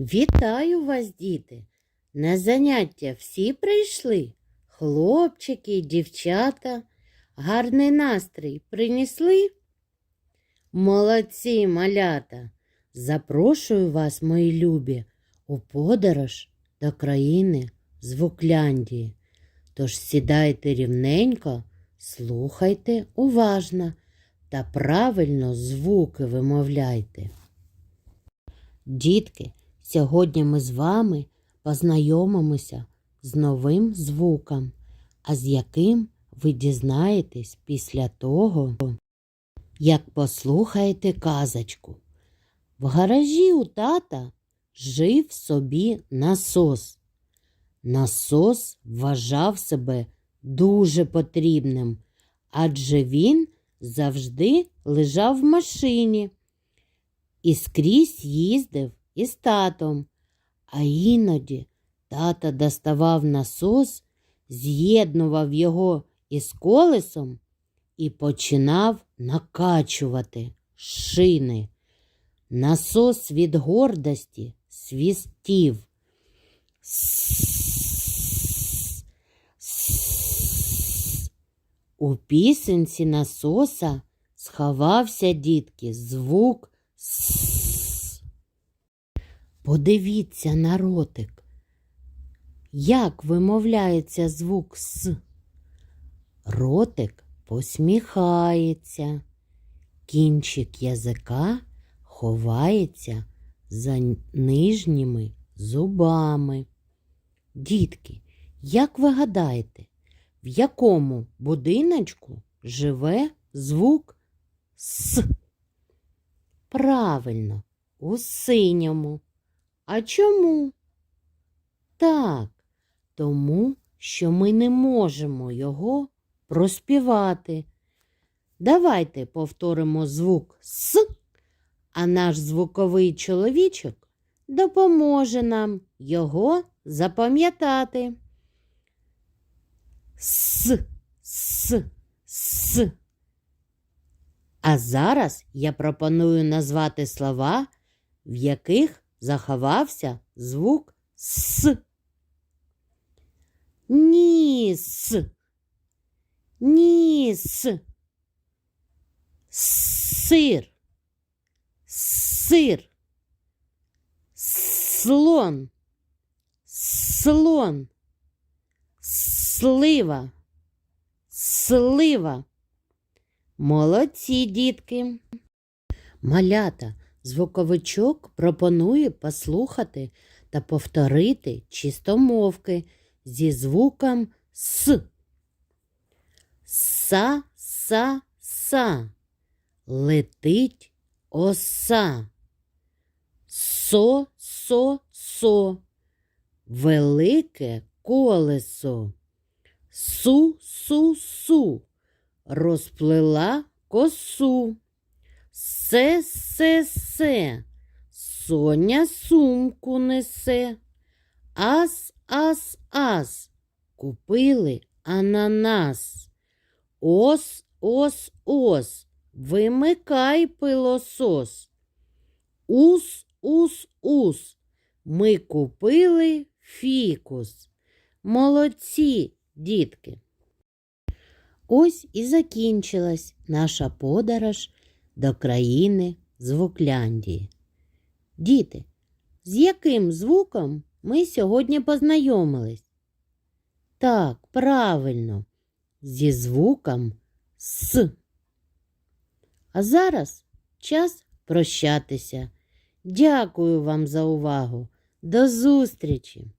Вітаю вас, діти! На заняття всі прийшли? Хлопчики, дівчата, гарний настрій принесли? Молодці, малята! Запрошую вас, мої любі, у подорож до країни Звукляндії. Тож сідайте рівненько, слухайте уважно та правильно звуки вимовляйте. Дітки, сьогодні ми з вами познайомимося з новим звуком, а з яким ви дізнаєтесь після того, як послухаєте казочку. В гаражі у тата жив собі насос. Насос вважав себе дуже потрібним, адже він завжди лежав в машині і скрізь їздив із татом. А іноді тата доставав насос, з'єднував його із колесом і починав накачувати шини. Насос від гордості свістів. У пісенці насоса сховався дітки звук «с». Подивіться на ротик. Як вимовляється звук С? Ротик посміхається. Кінчик язика ховається за нижніми зубами. Дітки, як ви гадаєте, в якому будиночку живе звук С? Правильно, у синьому. А чому? Так, тому що ми не можемо його проспівати. Давайте повторимо звук С, а наш звуковий чоловічок допоможе нам його запам'ятати. С, с, с. А зараз я пропоную назвати слова, в яких заховався звук С. Ніс. Ніс. Сир. Сир. Слон. Слон. Слива. Слива. Молодці, дітки. Малята, звуковичок пропонує послухати та повторити чистомовки зі звуком С. Са, са, са. Летить оса. Со, со, со. Велике колесо. Су, су, су. Розплела косу. Се, се, се. Соня сумку несе. Ас, ас, ас. Купили ананас. Ос, ос, ос. Вимикай пилосос. Ус, ус, ус. Ми купили фікус. Молодці, дітки. Ось і закінчилась наша подорож до країни Звукляндії. Діти, з яким звуком ми сьогодні познайомились? Так, правильно, зі звуком С. А зараз час прощатися. Дякую вам за увагу. До зустрічі!